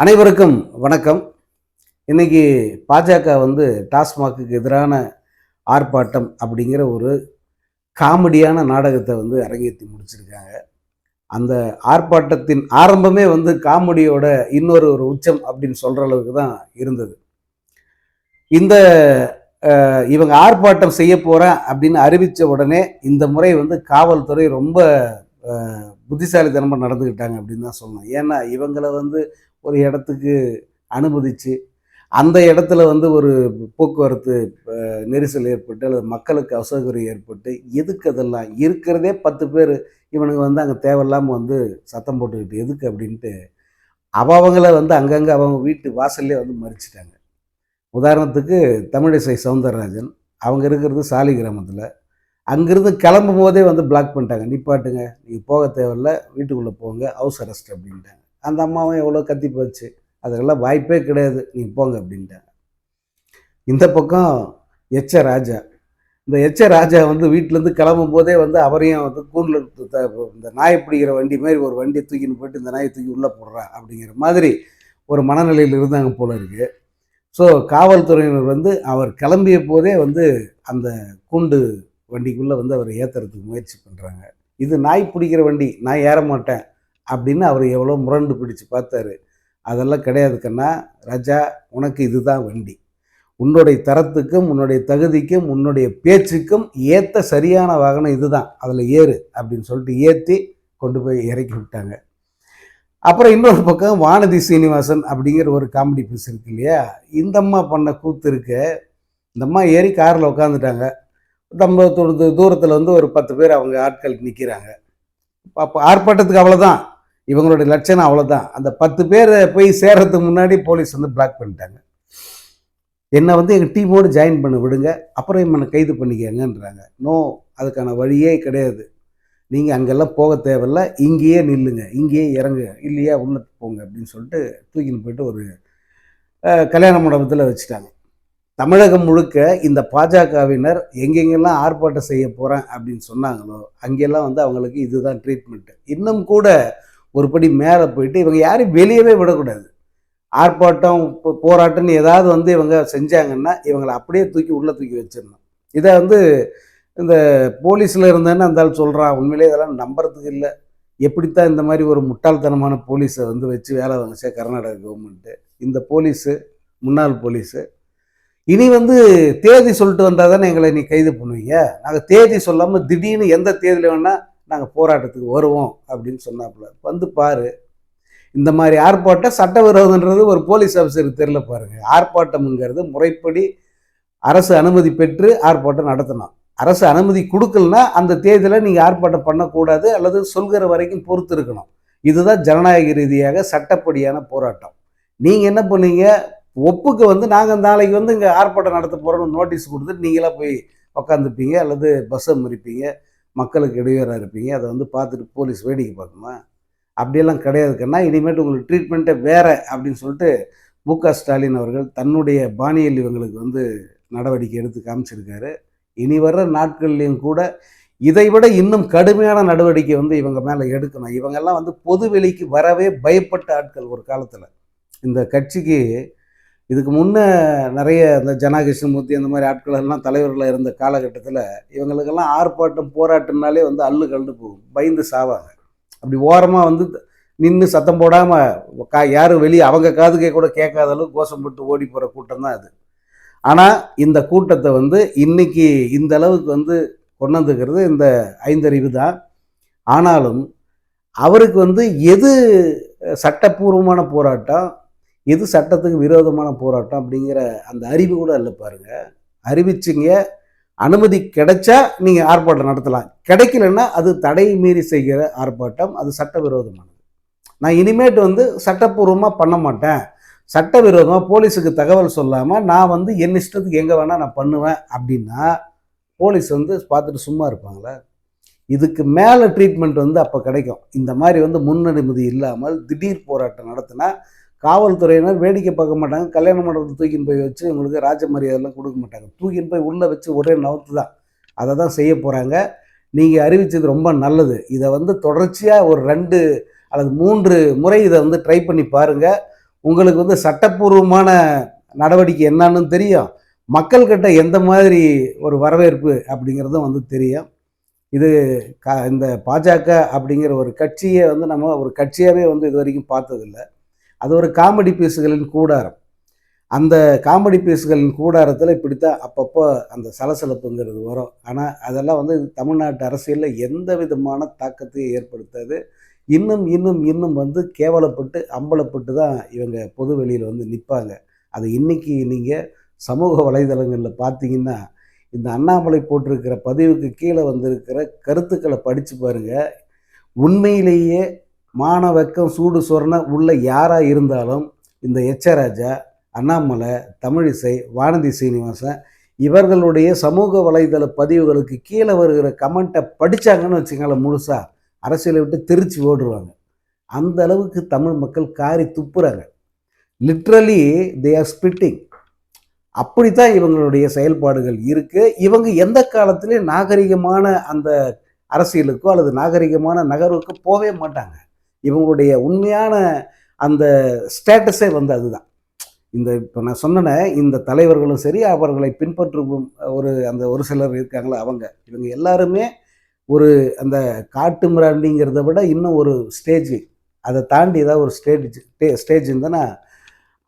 அனைவருக்கும் வணக்கம். இன்னைக்கு பாஜக வந்து டாஸ்மாகுக்கு எதிரான ஆர்ப்பாட்டம் அப்படிங்கிற ஒரு காமெடியான நாடகத்தை வந்து அரங்கேற்றி முடிச்சிருக்காங்க. அந்த ஆர்ப்பாட்டத்தின் ஆரம்பமே வந்து காமெடியோட இன்னொரு ஒரு உச்சம் அப்படின்னு சொல்கிற அளவுக்கு தான் இருந்தது. இந்த இவங்க ஆர்ப்பாட்டம் செய்ய போகிறேன் அப்படின்னு அறிவித்த உடனே இந்த முறை வந்து காவல்துறை ரொம்ப புத்திசாலித்தனமாக நடந்துக்கிட்டாங்க அப்படின்னு தான் சொல்லணும். ஏன்னா இவங்களை வந்து ஒரு இடத்துக்கு அனுமதிச்சு அந்த இடத்துல வந்து ஒரு போக்குவரத்து நெரிசல் ஏற்பட்டு அல்லது மக்களுக்கு அசௌகரியம் ஏற்பட்டு எதுக்கு அதெல்லாம்? இருக்கிறதே பத்து பேர் இவனுங்க வந்து அங்கே தேவையில்லாமல் வந்து சத்தம் போட்டுக்கிட்டு எதுக்கு அப்படின்ட்டு அவங்கள வந்து அங்கங்கே அவங்க வீட்டு வாசல்லே வந்து மறிச்சிட்டாங்க. உதாரணத்துக்கு தமிழிசை சவுந்தரராஜன் அவங்க இருக்கிறது சாலி கிராமத்தில். அங்கேருந்து கிளம்பும் போதே வந்து பிளாக் பண்ணிட்டாங்க. நிப்பாட்டுங்க நீங்கள் போக தேவையில்ல வீட்டுக்குள்ளே போங்க ஹவுஸ் அரெஸ்ட் அப்படின்ட்டாங்க. அந்த அம்மாவும் எவ்வளோ கத்தி போச்சு. அதுக்கெல்லாம் வாய்ப்பே கிடையாது. நீ போங்க அப்படின்ட்டாங்க இந்த பக்கம் எச்ச ராஜா. இந்த எச்ச ராஜா வந்து வீட்டிலேருந்து கிளம்பும் போதே வந்து அவரையும் வந்து கூண்டில் இந்த நாய் பிடிக்கிற வண்டி மாதிரி ஒரு வண்டியை தூக்கின்னு போயிட்டு இந்த நாயை தூக்கி உள்ளே போடுறா அப்படிங்கிற மாதிரி ஒரு மனநிலையில் இருந்தாங்க போல இருக்குது ஸோ காவல்துறையினர் வந்து அவர் கிளம்பிய போதே வந்து அந்த கூண்டு வண்டிக்குள்ளே வந்து அவர் ஏற்றுறதுக்கு முயற்சி பண்ணுறாங்க இது நாய் பிடிக்கிற வண்டி. நான் ஏற மாட்டேன். அப்படின்னு அவர் எவ்வளோ முரண்டு பிடிச்சு பார்த்தாரு. அதெல்லாம் கிடையாது கண்ணா. ராஜா உனக்கு இதுதான் வண்டி. உன்னுடைய தரத்துக்கும் உன்னுடைய தகுதிக்கும் உன்னுடைய பேச்சுக்கும் ஏற்ற சரியான வாகனம் இதுதான். அதில் ஏறு அப்படின்னு சொல்லிட்டு ஏற்றி கொண்டு போய் இறக்கி விட்டாங்க. அப்புறம் இன்னொரு பக்கம் வானதி சீனிவாசன் அப்படிங்கிற ஒரு காமெடி பீஸ் இருக்கு இல்லையா? இந்த அம்மா பண்ண கூத்து இருக்கு. இந்த அம்மா ஏறி காரில் உட்காந்துட்டாங்க நம்ம தூரத்தில் வந்து ஒரு பத்து பேர் அவங்க ஆட்கள் நிற்கிறாங்க அப்போ ஆர்ப்பாட்டத்துக்கு அவ்வளோதான் இவங்களுடைய லட்சணம் அவ்வளோதான் அந்த பத்து பேர் போய் சேர்றதுக்கு முன்னாடி போலீஸ் வந்து பிளாக் பண்ணிட்டாங்க. என்னை வந்து எங்கள் டீமோடு ஜாயின் பண்ண விடுங்க அப்புறம் என்னை கைது பண்ணிக்கங்கன்றாங்க. நோ அதுக்கான வழியே கிடையாது. நீங்கள் அங்கெல்லாம் போக தேவையில்ல இங்கேயே நில்லுங்க இங்கேயே இறங்குங்க இல்லையா உள்ள போங்க அப்படின்னு சொல்லிட்டு தூக்கின்னு போயிட்டு ஒரு கல்யாண மண்டபத்தில் வச்சுட்டாங்க. தமிழகம் முழுக்க இந்த பாஜகவினர் எங்கெங்கெல்லாம் ஆர்ப்பாட்டம் செய்ய போகிறேன் அப்படின்னு சொன்னாங்களோ அங்கெல்லாம் வந்து அவங்களுக்கு இதுதான் ட்ரீட்மெண்ட்டு இன்னும் கூட ஒரு படி மேலே போயிட்டு இவங்க யாரையும் வெளியவே விடக்கூடாது. ஆர்ப்பாட்டம் போராட்டம்னு ஏதாவது வந்து இவங்க செஞ்சாங்கன்னா இவங்களை அப்படியே தூக்கி உள்ளே தூக்கி வச்சிடணும். இதை வந்து இந்த போலீஸில் இருந்தேன்னு அந்த சொல்கிறான் உண்மையிலே இதெல்லாம் நம்புறதுக்கு இல்லை. எப்படித்தான் இந்த மாதிரி ஒரு முட்டாள்தனமான போலீஸை வந்து வச்சு வேலை வந்துச்சு கர்நாடக கவர்மெண்ட்டு இந்த போலீஸு முன்னாள் போலீஸு. இனி வந்து தேதி சொல்லிட்டு வந்தால் தானே எங்களை நீ கைது பண்ணுவீங்க? நாங்கள் தேதி சொல்லாமல் திடீர்னு எந்த தேதியில் வேணால் நாங்கள் போராட்டத்துக்கு வருவோம் அப்படின்னு சொன்னாப்புல. வந்து பாரு இந்த மாதிரி ஆர்ப்பாட்டம் சட்டவிரோதன்றது ஒரு போலீஸ் ஆஃபீஸருக்கு தெரியல பாருங்க. ஆர்ப்பாட்டம்ங்கிறது முறைப்படி அரசு அனுமதி பெற்று ஆர்ப்பாட்டம் நடத்தணும். அரசு அனுமதி கொடுக்கலனா அந்த தேதியில் நீங்கள் ஆர்ப்பாட்டம் பண்ணக்கூடாது அல்லது சொல்கிற வரைக்கும் பொறுத்து இருக்கணும். இதுதான் ஜனநாயக ரீதியாக சட்டப்படியான போராட்டம். நீங்கள் என்ன பண்ணீங்க? ஒப்புக்கு வந்து நாங்கள் நாளைக்கு வந்து இங்கே ஆர்ப்பாட்டம் நடத்த போகிறோம்னு நோட்டீஸ் கொடுத்துட்டு நீங்களாக போய் உக்காந்துப்பீங்க அல்லது பஸ்ஸை முறிப்பீங்க. மக்களுக்கு இடையூறாக இருப்பீங்க. அதை வந்து பார்த்துட்டு போலீஸ் வேடிக்கை பார்க்குமா அப்படியெல்லாம் கிடையாதுக்கன்னா இனிமேட்டு உங்களுக்கு ட்ரீட்மெண்ட்டே வேற அப்படின்னு சொல்லிட்டு மு க ஸ்டாலின் அவர்கள் தன்னுடைய பாணியில் இவங்களுக்கு வந்து நடவடிக்கை எடுத்து காமிச்சிருக்காரு. இனி வர்ற நாட்கள்லையும் கூட இதை விட இன்னும் கடுமையான நடவடிக்கை வந்து இவங்க மேலே எடுக்கணும். இவங்கெல்லாம் வந்து பொதுவெளிக்கு வரவே பயப்பட்ட ஆட்கள் ஒரு காலத்தில். இந்த கட்சிக்கு இதுக்கு முன்னே நிறைய இந்த ஜனா கிருஷ்ணமூர்த்தி அந்த மாதிரி ஆட்கள் எல்லாம் தலைவர்களாக இருந்த காலகட்டத்தில் இவங்களுக்கெல்லாம் ஆர்ப்பாட்டம் போராட்டம்னாலே வந்து அல்லு கண்டு போகும். பயந்து சாவாங்க. அப்படி ஓரமாக வந்து நின்று சத்தம் போடாமல் கா யாரும் வெளியே அவங்க காதுக்கே கூட கேட்காத அளவுக்கு கோஷம் போட்டு ஓடி போகிற கூட்டம் தான் அது. ஆனால் இந்த கூட்டத்தை வந்து இன்னைக்கு இந்த அளவுக்கு வந்து கொண்டு வந்துக்கிறது இந்த ஐந்தறிவு தான். ஆனாலும் அவருக்கு வந்து எது சட்டப்பூர்வமான போராட்டம் எது சட்டத்துக்கு விரோதமான போராட்டம் அப்படிங்கிற அந்த அறிவு கூட இல்லை பாருங்க. அறிவிச்சிங்க அனுமதி கிடைச்சா நீங்கள் ஆர்ப்பாட்டம் நடத்தலாம். கிடைக்கலன்னா அது தடை மீறி செய்கிற ஆர்ப்பாட்டம் அது சட்டவிரோதமானது. நான் இனிமேட்டு வந்து சட்டப்பூர்வமாக பண்ண மாட்டேன். சட்டவிரோதமாக போலீஸுக்கு தகவல் சொல்லாமல் நான் வந்து என் இஷ்டத்துக்கு எங்கே வேணால் நான் பண்ணுவேன் அப்படின்னா போலீஸ் வந்து பார்த்துட்டு சும்மா இருப்பாங்களே? இதுக்கு மேலே ட்ரீட்மெண்ட் வந்து அப்போ கிடைக்கும். இந்த மாதிரி வந்து முன்னனுமதி இல்லாமல் திடீர் போராட்டம் நடத்தினா காவல்துறையினர் வேடிக்கை பார்க்க மாட்டாங்க. கல்யாண மண்டபத்தை தூக்கின்னு போய் வச்சு உங்களுக்கு ராஜ மரியாதைலாம் கொடுக்க மாட்டாங்க. தூக்கின்னு போய் உள்ளே வச்சு ஒரே நவத்து தான். அதை தான் செய்ய போகிறாங்க நீங்கள் அறிவித்தது ரொம்ப நல்லது. இதை வந்து தொடர்ச்சியாக ஒரு ரெண்டு அல்லது மூன்று முறை இதை வந்து ட்ரை பண்ணி பாருங்கள் உங்களுக்கு வந்து சட்டப்பூர்வமான நடவடிக்கை என்னன்னு தெரியும். மக்கள்கிட்ட எந்த மாதிரி ஒரு வரவேற்பு அப்படிங்கிறதும் வந்து தெரியும். இது க இந்த பாஜக அப்படிங்கிற ஒரு கட்சியை வந்து நம்ம ஒரு கட்சியாகவே வந்து இது வரைக்கும் பார்த்ததில்ல. அது ஒரு காமெடி பீஸுகளின் கூடாரம். அந்த காமெடி பீஸுகளின் கூடாரத்தில் இப்படித்தான் அப்பப்போ அந்த சலசலப்புங்கிறது வரும். ஆனால் அதெல்லாம் வந்து தமிழ்நாட்டு அரசியலில் எந்த விதமான தாக்கத்தையும் ஏற்படுத்தாது. இன்னும் இன்னும் இன்னும் வந்து கேவலப்பட்டு அம்பலப்பட்டு தான் இவங்க பொது வெளியில் வந்து நிற்பாங்க அது இன்னைக்கு நீங்கள் சமூக வலைதளங்களில் பார்த்தீங்கன்னா இந்த அண்ணாமலை போட்டிருக்கிற பதிவுக்கு கீழே வந்திருக்கிற கருத்துக்களை படித்து பாருங்கள் உண்மையிலேயே மாணவக்கம் சூடு சொரண உள்ள யாராக இருந்தாலும் இந்த எச்சராஜா அண்ணாமலை தமிழிசை வானதி சீனிவாசன் இவர்களுடைய சமூக வலைதள பதிவுகளுக்கு கீழே வருகிற கமெண்ட்டை படித்தாங்கன்னு வச்சுக்கோங்களேன் முழுசாக அரசியலை விட்டு திருச்சி ஓடுருவாங்க அந்த அளவுக்கு தமிழ் மக்கள் காரி துப்புறாங்க. லிட்ரலி தே ஆர் ஸ்பிட்டிங் அப்படித்தான் இவங்களுடைய செயல்பாடுகள் இருக்குது இவங்க எந்த காலத்திலையும் நாகரிகமான அந்த அரசியலுக்கோ அல்லது நாகரிகமான நகர்வுக்கோ போகவே மாட்டாங்க. இவங்களுடைய உண்மையான அந்த ஸ்டேட்டஸே வந்து அதுதான். இந்த இப்போ நான் சொன்னேனே இந்த தலைவர்களும் சரி அவர்களை பின்பற்றும் ஒரு அந்த ஒரு சிலர் இருக்காங்களா அவங்க. இவங்க எல்லாருமே ஒரு அந்த காட்டு மிராண்டிங்கிறத விட இன்னும் ஒரு ஸ்டேஜ் அதை தாண்டி ஏதாவது ஒரு ஸ்டேஜ் ஸ்டேஜ் இருந்தேன்னா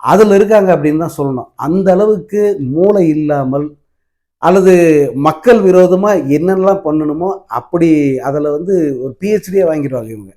அதில் இருக்காங்க அப்படின்னு தான் சொல்லணும். அந்த அளவுக்கு மூளை இல்லாமல் அல்லது மக்கள் விரோதமாக என்னென்னலாம் பண்ணணுமோ அப்படி அதில் வந்து ஒரு பிஹெச்டியே வாங்கிடுவாங்க இவங்க.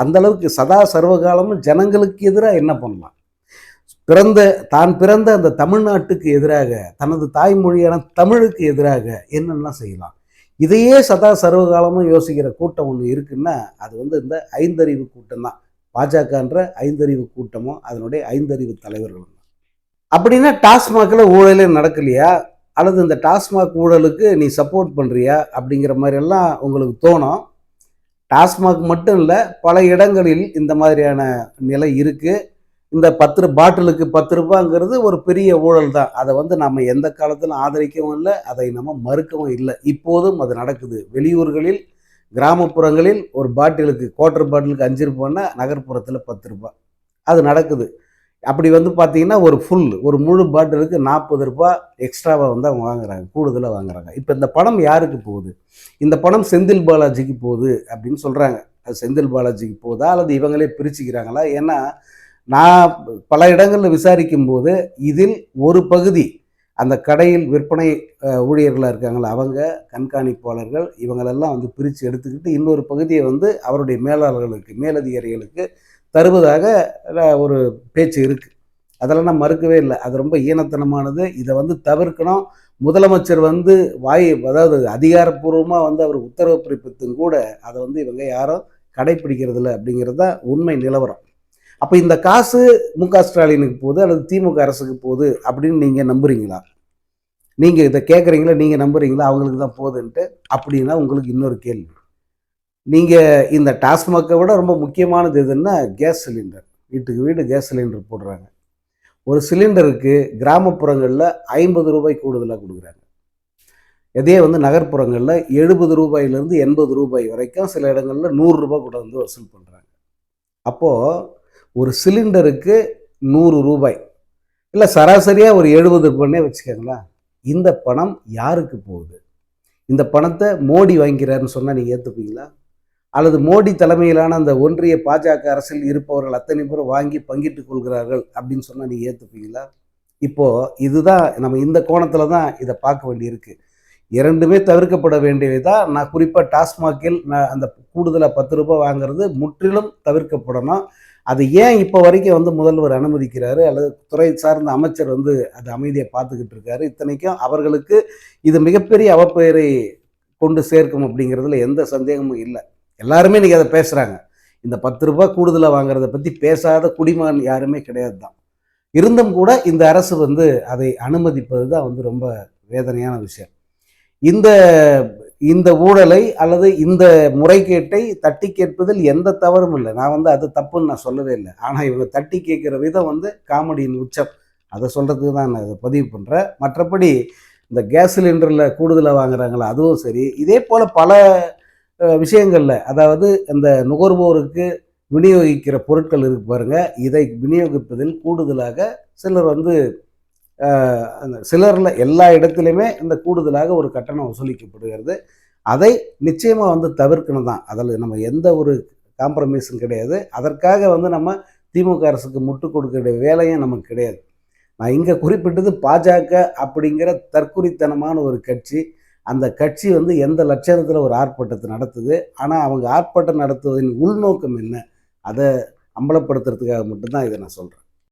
அந்தளவுக்கு சதா சர்வகாலமும் ஜனங்களுக்கு எதிராக என்ன பண்ணலாம்? பிறந்த தான் பிறந்த அந்த தமிழ்நாட்டுக்கு எதிராக தனது தாய்மொழியான தமிழுக்கு எதிராக என்னென்னலாம் செய்யலாம்? இதையே சதா சர்வகாலமும் யோசிக்கிற கூட்டம் ஒன்று இருக்குன்னா அது வந்து இந்த ஐந்தறிவு கூட்டம் தான். பாஜகன்ற ஐந்தறிவு கூட்டமும் அதனுடைய ஐந்தறிவு தலைவர்களும் தான். அப்படின்னா டாஸ்மாகில் ஊழலே நடக்கலையா? அல்லது இந்த டாஸ்மாக் ஊழலுக்கு நீ சப்போர்ட் பண்ணுறியா அப்படிங்கிற மாதிரியெல்லாம் உங்களுக்கு தோணும். டாஸ்மாக் மட்டும் இல்லை பல இடங்களில் இந்த மாதிரியான நிலை இருக்குது இந்த பத்து பாட்டிலுக்கு பத்து ரூபாங்கிறது ஒரு பெரிய ஊழல் தான். அதை வந்து நம்ம எந்த காலத்திலும் ஆதரிக்கவும் இல்லை அதை நம்ம மறுக்கவும் இல்லை. இப்போதும் அது நடக்குது. வெளியூர்களில் கிராமப்புறங்களில் ஒரு பாட்டிலுக்கு குவார்ட்டர் பாட்டிலுக்கு அஞ்சு ரூபான்னா நகர்ப்புறத்தில் பத்து ரூபாய் அது நடக்குது. அப்படி வந்து பார்த்தீங்கன்னா ஒரு ஃபுல் ஒரு முழு பாட்டிலுக்கு நாற்பது ரூபாய் எக்ஸ்ட்ராவாக வந்து அவங்க வாங்குறாங்க கூடுதலாக வாங்குறாங்க. இப்போ இந்த பணம் யாருக்கு போகுது? இந்த பணம் செந்தில் பாலாஜிக்கு போகுது அப்படின்னு சொல்கிறாங்க அது செந்தில் பாலாஜிக்கு போகுதா? அல்லது இவங்களே பிரிச்சுக்கிறாங்களா? ஏன்னா நான் பல இடங்களில் விசாரிக்கும் போது இதில் ஒரு பகுதி அந்த கடையில் விற்பனை ஊழியர்களாக இருக்காங்களா? அவங்க கண்காணிப்பாளர்கள் இவங்களெல்லாம் வந்து பிரித்து எடுத்துக்கிட்டு இன்னொரு பகுதியை வந்து அவருடைய மேலாளர்களுக்கு மேலதிகாரிகளுக்கு தருவதாக ஒரு பேச்சு இருக்குது அதெல்லாம் நான் மறுக்கவே இல்லை. அது ரொம்ப ஈனத்தனமானது. இதை வந்து தவிர்க்கணும். முதலமைச்சர் வந்து வாய் அதாவது அதிகாரப்பூர்வமாக வந்து அவர் உத்தரவு பிறப்பித்தும் கூட அதை வந்து இவங்க யாரும் கடைப்பிடிக்கிறதில்ல அப்படிங்கிறது தான் உண்மை நிலவரம். அப்போ இந்த காசு மு க ஸ்டாலினுக்கு போகுது அல்லது திமுக அரசுக்கு போகுது அப்படின்னு நீங்கள் நம்புறீங்களா? நீங்கள் இதை கேட்குறீங்களா? நீங்கள் நம்புறீங்களா? அவங்களுக்கு தான் போகுதுன்ட்டு அப்படின்னா உங்களுக்கு இன்னொரு கேள்வி. நீங்கள் இந்த டாஸ்மாக்கை விட ரொம்ப முக்கியமானது எதுன்னா கேஸ் சிலிண்டர். வீட்டுக்கு வீடு கேஸ் சிலிண்டர் போடுறாங்க. ஒரு சிலிண்டருக்கு கிராமப்புறங்களில் ஐம்பது ரூபாய் கூடுதலாக கொடுக்குறாங்க. இதே வந்து நகர்ப்புறங்களில் எழுபது ரூபாயிலேருந்து எண்பது ரூபாய் வரைக்கும் சில இடங்களில் நூறுரூபா கூட வந்து வசூல் பண்ணுறாங்க அப்போது ஒரு சிலிண்டருக்கு நூறு ரூபாய். இல்லை சராசரியாக ஒரு எழுபது ரூபாய்னே வச்சுக்கோங்களேன். இந்த பணம் யாருக்கு போகுது? இந்த பணத்தை மோடி வாங்கிக்கிறாருன்னு சொன்னால் நீங்கள் ஏற்றுப்பீங்களா அல்லது மோடி தலைமையிலான அந்த ஒன்றிய பாஜக அரசில் இருப்பவர்கள் அத்தனை பேரும் வாங்கி பங்கிட்டுக் கொள்கிறார்கள் அப்படின்னு சொன்னால் நீங்கள் ஏற்றுப்பீங்களா இப்போது இதுதான் நம்ம இந்த கோணத்தில் தான் இதை பார்க்க வேண்டியிருக்கு. இரண்டுமே தவிர்க்கப்பட வேண்டியவை தான் நான் குறிப்பாக டாஸ்மாகில் நான் அந்த கூடுதலாக பத்து ரூபாய் வாங்குறது முற்றிலும் தவிர்க்கப்படணும். அது ஏன் இப்போ வரைக்கும் வந்து முதல்வர் அனுமதிக்கிறாரு? அல்லது துறை சார்ந்த அமைச்சர் வந்து அது அமைதியை பார்த்துக்கிட்டு இருக்காரு? இத்தனைக்கும் அவர்களுக்கு இது மிகப்பெரிய அவப்பெயரை கொண்டு சேர்க்கும் அப்படிங்கிறதுல எந்த சந்தேகமும் இல்லை. எல்லாருமே இன்றைக்கி அதை பேசுகிறாங்க இந்த பத்து ரூபாய் கூடுதலாக வாங்குறத பற்றி பேசாத குடிமகன் யாருமே கிடையாது தான் இருந்தும் கூட இந்த அரசு வந்து அதை அனுமதிப்பது தான் வந்து ரொம்ப வேதனையான விஷயம். இந்த இந்த ஊழலை அல்லது இந்த முறைகேட்டை தட்டி கேட்பதில் எந்த தவறும் இல்லை. நான் வந்து அது தப்புன்னு நான் சொல்லவே இல்லை. ஆனால் இவங்க தட்டி கேட்குற விதம் வந்து காமெடியின் உச்சம். அதை சொல்கிறதுக்கு தான் நான் இதை பதிவு பண்ணுறேன் மற்றபடி இந்த கேஸ் சிலிண்டரில் கூடுதலாக வாங்குறாங்களா அதுவும் சரி. இதே போல் பல விஷயங்களில். அதாவது இந்த நுகர்வோருக்கு விநியோகிக்கிற பொருட்கள் இருக்கு பாருங்கள் இதை விநியோகிப்பதில் கூடுதலாக சிலர் வந்து அந்த சிலரில் எல்லா இடத்துலையுமே இந்த கூடுதலாக ஒரு கட்டணம் வசூலிக்கப்படுகிறது. அதை நிச்சயமாக வந்து தவிர்க்கணும் தான். அதில் நம்ம எந்த ஒரு காம்ப்ரமைஸும் கிடையாது. அதற்காக வந்து நம்ம திமுக அரசுக்கு முட்டு கொடுக்கிற வேலையும் நமக்கு கிடையாது. நான் இங்கே குறிப்பிட்டது பாஜக அப்படிங்கிற தற்குறித்தனமான ஒரு கட்சி. அந்த கட்சி வந்து எந்த லட்சணத்தில் ஒரு ஆர்ப்பாட்டத்தை நடத்துது? ஆனால் அவங்க ஆர்ப்பாட்டம் நடத்துவதின் உள்நோக்கம் என்ன? அதை அம்பலப்படுத்துறதுக்காக மட்டும்தான் இதை நான் சொல்கிறேன்